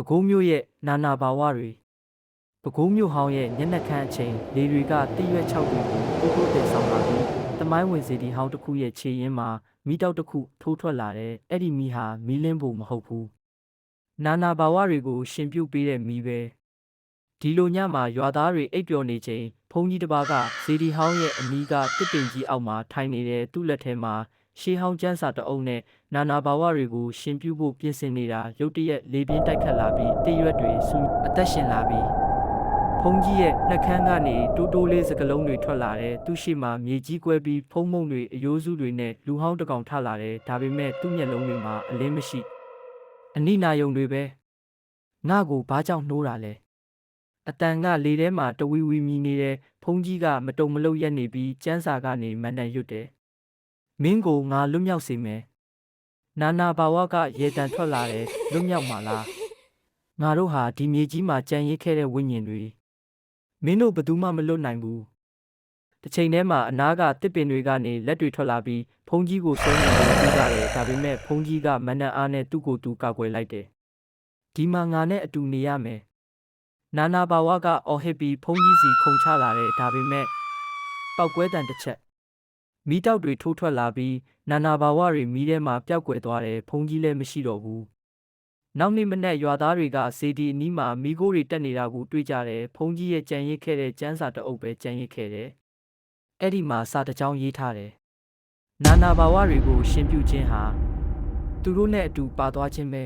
ပဲခူးမြို့ရဲ့နာနာဘာဝတွေပဲခူးမြို့ဟောင်းရဲ့ညနေခမ်းအချိန်လေတွေကတည့်ရွက်6တွေကိုတိုးတိုးတင်ဆောင်လာပြီးတမိုင်းဝင်စီဒီဟောင်းတစ်ခုရဲ့ခြေရင်းမှာမိတောက်တစ်ခုထိုးထွက်လာတဲ့အဲ့ဒီမိဟာမီးလင်းဖို့မဟုတ်ဘူးနာနာဘာဝတွေကိုရှင်ပြုတ်ပေးတဲ့မိပဲဒီလိုညမှာရွာသားတွေအိပ်ပျော်နေချိန်ဘုန်းကြီးတစ်ပါးကစီဒီဟောင်းရဲ့အနီးကတစ်ပင်ကြီးအောက်မှာထိုင်နေတဲ့သူ့လက်ထဲမှာ ရှေးဟောင်းကျန်းစာတအုပ်နဲ့နာနာဘာဝတွေကိုရှင်ပြုဖို့ပြင်ဆင်နေတာရုတ်တရက်လေပြင်းတိုက်ခတ်လာပြီးတရွက်တွေဆူအသက်ရှင်လာပြီးဖုန်ကြီးရဲ့နှက်ခမ်းကနေတိုးတိုးလေးစကလုံးတွေထွက်လာတယ်သူရှိမှမြေကြီးကွဲပြီးဖုံးမုံတွေအယိုးစုတွေနဲ့လူဟောင်းတစ်ကောင်ထလာတယ်ဒါပေမဲ့သူ့မျက်လုံးတွေမှာအလင်းမရှိအနိနာယုံတွေပဲငါ့ကိုဘာကြောင့်နှိုးတာလဲအတန်ကလေထဲမှာတဝီဝီမြည်နေတဲ့ဖုန်ကြီးကမတုံမလုတ်ရက်နေပြီးကျန်းစာကနေမန်တန်ရွတ်တယ် မင်းကိုငါလွတ်မြောက်စေမယ်နာနာဘာဝကရေတံထွက်လာတယ်လွတ်မြောက်မှာလားငါတို့ဟာဒီမြေကြီးမှာကြံရစ်ခဲ့တဲ့ဝိညာဉ်တွေမင်းတို့ဘယ်သူမှမလွတ်နိုင်ဘူးတစ်ချိန်တည်းမှာအနားကတစ်ပင်တွေကနေလက်တွေထွက်လာပြီးဖုန်ကြီးကိုဆွဲနေတယ်ပြီးကြတယ်ဒါပေမဲ့ဖုန်ကြီးကမနက်အားနဲ့သူ့ကိုယ်သူကာကွယ်လိုက်တယ်ဒီမှာငါနဲ့အတူနေရမယ်နာနာဘာဝကအော်ဟစ်ပြီးဖုန်ကြီးစီခုန်ချလာတယ်ဒါပေမဲ့ပောက်ကွဲတံတစ်ချက် မီးတောက်တွေထိုးထွက်လာပြီးနာနာဘာဝတွေမီးထဲမှာပျောက်ကွယ်သွားတယ်ဖုန်ကြီးလည်းမရှိတော့ဘူးနောက်နေ့မနက်ရွာသားတွေကစေဒီအနီးမှာမီးခိုးတွေတက်နေတာကိုတွေ့ကြတယ်ဖုန်ကြီးရဲ့ကြံရစ်ခဲ့တဲ့ကျန်းစာတအုပ်ပဲကြံရစ်ခဲ့တယ်အဲ့ဒီမှာစာတစ်ကြောင်းရေးထားတယ်နာနာဘာဝတွေကို ရှင်ပြုခြင်းဟာသူတို့နဲ့အတူပါသွားခြင်းပဲ